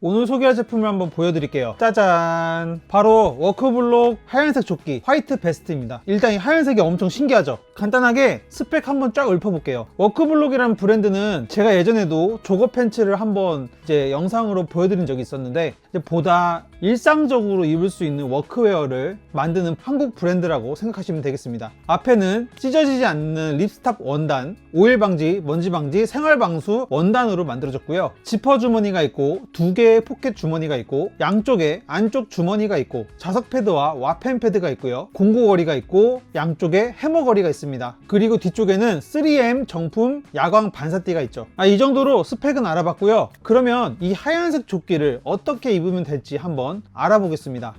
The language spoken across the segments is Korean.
오늘 소개할 제품을 한번 보여드릴게요. 짜잔! 바로 워크블록 하얀색 조끼 화이트 베스트입니다. 일단 이 하얀색이 엄청 신기하죠 간단하게 스펙 한번 쫙 읊어볼게요. 워크블록이라는 브랜드는 제가 예전에도 조거 팬츠를 한번 이제 영상으로 보여드린 적이 있었는데 보다 일상적으로 입을 수 있는 워크웨어를 만드는 한국 브랜드라고 생각하시면 되겠습니다. 앞에는 찢어지지 않는 립스탑 원단 오일 방지, 먼지 방지, 생활 방수 원단으로 만들어졌고요. 지퍼 주머니가 있고 두 개의 포켓 주머니가 있고 양쪽에 안쪽 주머니가 있고 자석 패드와 와펜 패드가 있고요. 공구거리가 있고 양쪽에 해머거리가 있습니다 그리고 뒤쪽에는 3M 정품 야광 반사띠가 있죠. 아, 이 정도로 스펙은 알아봤고요. 그러면 이 하얀색 조끼를 어떻게 입으면 될지 한번 알아보겠습니다.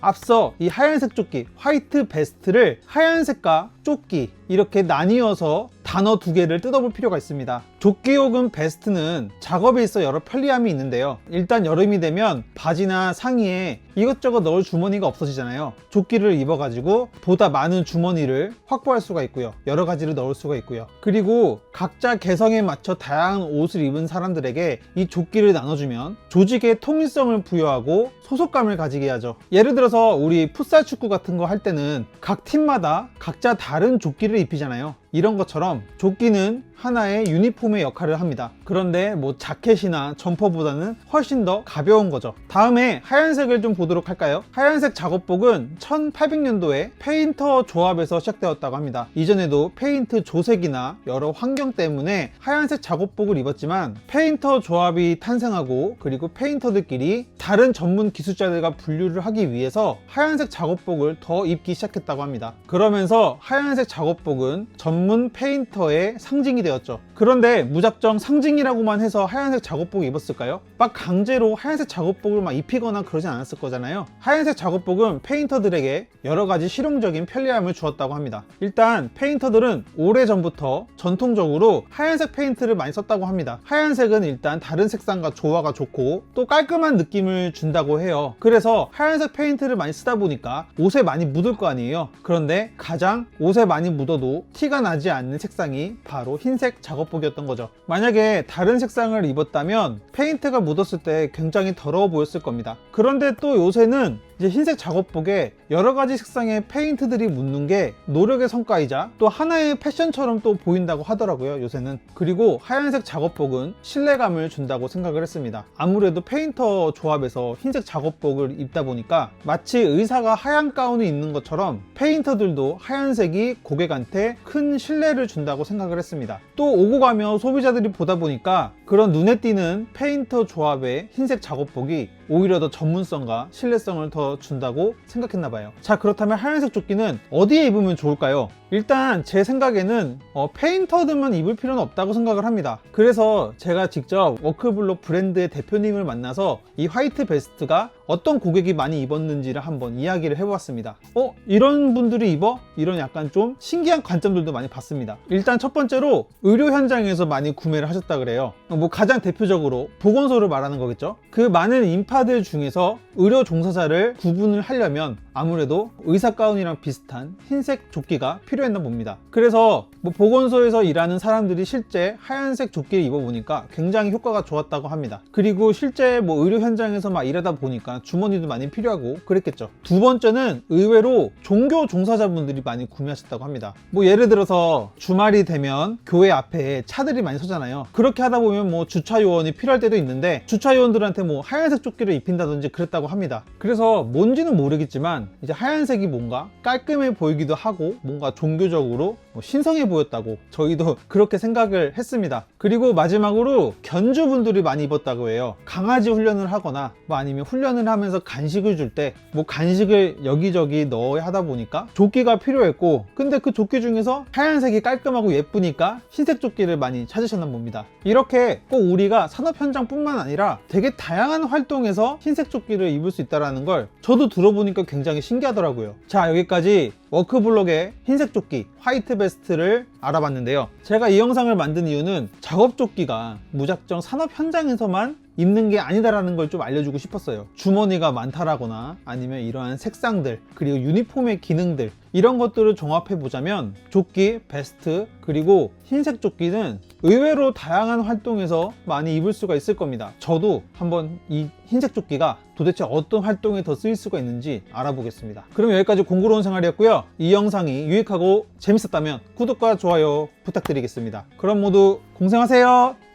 앞서 이 하얀색 조끼 화이트 베스트를 하얀색과 조끼 이렇게 나뉘어서 단어 두 개를 뜯어볼 필요가 있습니다 조끼 혹은 베스트는 작업에 있어 여러 편리함이 있는데요. 일단 여름이 되면 바지나 상의에 이것저것 넣을 주머니가 없어지잖아요. 조끼를 입어가지고 보다 많은 주머니를 확보할 수가 있고요. 여러 가지를 넣을 수가 있고요. 그리고 각자 개성에 맞춰 다양한 옷을 입은 사람들에게 이 조끼를 나눠주면 조직의 통일성을 부여하고 소속감을 가지게 하죠. 예를 들어서 우리 풋살 축구 같은 거 할 때는 각 팀마다 각자 다른 조끼를 입히잖아요. 이런 것처럼 조끼는 하나의 유니폼 의 역할을 합니다. 그런데 뭐 자켓이나 점퍼보다는 훨씬 더 가벼운 거죠. 다음에 하얀색을 좀 보도록 할까요? 하얀색 작업복은 1800년도에 페인터 조합에서 시작되었다고 합니다. 이전에도 페인트 조색이나 여러 환경 때문에 하얀색 작업복을 입었지만 페인터 조합이 탄생하고 그리고 페인터들끼리 다른 전문 기술자들과 분류를 하기 위해서 하얀색 작업복을 더 입기 시작했다고 합니다. 그러면서 하얀색 작업복은 전문 페인터의 상징이 되었죠. 그런데 무작정 상징이라고만 해서 하얀색 작업복을 입었을까요? 막 강제로 하얀색 작업복을 막 입히거나 그러진 않았을 거잖아요. 하얀색 작업복은 페인터들에게 여러 가지 실용적인 편리함을 주었다고 합니다. 일단 페인터들은 오래전부터 전통적으로 하얀색 페인트를 많이 썼다고 합니다. 하얀색은 일단 다른 색상과 조화가 좋고 또 깔끔한 느낌을 준다고 해요. 그래서 하얀색 페인트를 많이 쓰다 보니까 옷에 많이 묻을 거 아니에요. 그런데 가장 옷에 많이 묻어도 티가 나지 않는 색상이 바로 흰색 작업복이었던 거죠. 만약에 다른 색상을 입었다면 페인트가 묻었을 때 굉장히 더러워 보였을 겁니다. 그런데 또 요새는 이제 흰색 작업복에 여러 가지 색상의 페인트들이 묻는 게 노력의 성과이자 또 하나의 패션처럼 또 보인다고 하더라고요 요새는. 그리고 하얀색 작업복은 신뢰감을 준다고 생각을 했습니다. 아무래도 페인터 조합에서 흰색 작업복을 입다 보니까 마치 의사가 하얀 가운을 입는 것처럼 페인터들도 하얀색이 고객한테 큰 신뢰를 준다고 생각을 했습니다. 또 오고 가며 소비자들이 보다 보니까 그런 눈에 띄는 페인터 조합의 흰색 작업복이 오히려 더 전문성과 신뢰성을 더 준다고 생각했나 봐요. 자, 그렇다면 하얀색 조끼는 어디에 입으면 좋을까요? 일단 제 생각에는 어, 페인터들만 입을 필요는 없다고 생각을 합니다. 그래서 제가 직접 워크블록 브랜드의 대표님을 만나서 이 화이트 베스트가 어떤 고객이 많이 입었는지를 한번 이야기를 해보았습니다. 어? 이런 분들이 입어? 이런 약간 좀 신기한 관점들도 많이 봤습니다. 일단 첫 번째로 의료 현장에서 많이 구매를 하셨다 그래요. 뭐 가장 대표적으로 보건소를 말하는 거겠죠. 그 많은 인파들 중에서 의료 종사자를 구분을 하려면 아무래도 의사 가운이랑 비슷한 흰색 조끼가 필요했나 봅니다. 그래서 뭐 보건소에서 일하는 사람들이 실제 하얀색 조끼를 입어보니까 굉장히 효과가 좋았다고 합니다. 그리고 실제 뭐 의료 현장에서 막 일하다 보니까 주머니도 많이 필요하고 그랬겠죠. 두 번째는 의외로 종교 종사자분들이 많이 구매하셨다고 합니다. 뭐 예를 들어서 주말이 되면 교회 앞에 차들이 많이 서잖아요. 그렇게 하다 보면 뭐 주차 요원이 필요할 때도 있는데 주차 요원들한테 뭐 하얀색 조끼를 입힌다든지 그랬다고 합니다. 그래서 뭔지는 모르겠지만 이제 하얀색이 뭔가 깔끔해 보이기도 하고 뭔가 종교적으로 뭐 신성해 보였다고 저희도 그렇게 생각을 했습니다. 그리고 마지막으로 견주분들이 많이 입었다고 해요. 강아지 훈련을 하거나 뭐 아니면 훈련을 하면서 간식을 줄 때 뭐 간식을 여기저기 넣어야 하다 보니까 조끼가 필요했고 근데 그 조끼 중에서 하얀색이 깔끔하고 예쁘니까 흰색 조끼를 많이 찾으셨나 봅니다. 이렇게 꼭 우리가 산업 현장뿐만 아니라 되게 다양한 활동에서 흰색 조끼를 입을 수 있다는 걸 저도 들어보니까 굉장히 신기하더라고요. 자 여기까지 워크블록의 흰색 조끼 화이트 베스트를 알아봤는데요. 제가 이 영상을 만든 이유는 작업 조끼가 무작정 산업 현장에서만 입는 게 아니다라는 걸 좀 알려주고 싶었어요. 주머니가 많다라거나 아니면 이러한 색상들 그리고 유니폼의 기능들 이런 것들을 종합해 보자면 조끼, 베스트, 그리고 흰색 조끼는 의외로 다양한 활동에서 많이 입을 수가 있을 겁니다. 저도 한번 이 흰색 조끼가 도대체 어떤 활동에 더 쓰일 수가 있는지 알아보겠습니다. 그럼 여기까지 공부로운 생활이었고요. 이 영상이 유익하고 재밌었다면 구독과 좋아요 부탁드리겠습니다. 그럼 모두 공생하세요.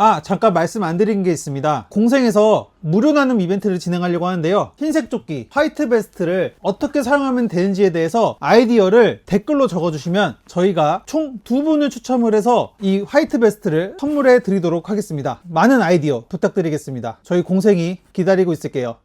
아, 잠깐 말씀 안 드린 게 있습니다. 공생에서 무료 나눔 이벤트를 진행하려고 하는데요. 흰색 조끼, 화이트 베스트를 어떻게 사용하면 되는지에 대해서 아이디어를 댓글로 적어주시면 저희가 총 두 분을 추첨을 해서 이 화이트 베스트를 선물해 드리도록 하겠습니다. 많은 아이디어 부탁드리겠습니다. 저희 공생이 기다리고 있을게요.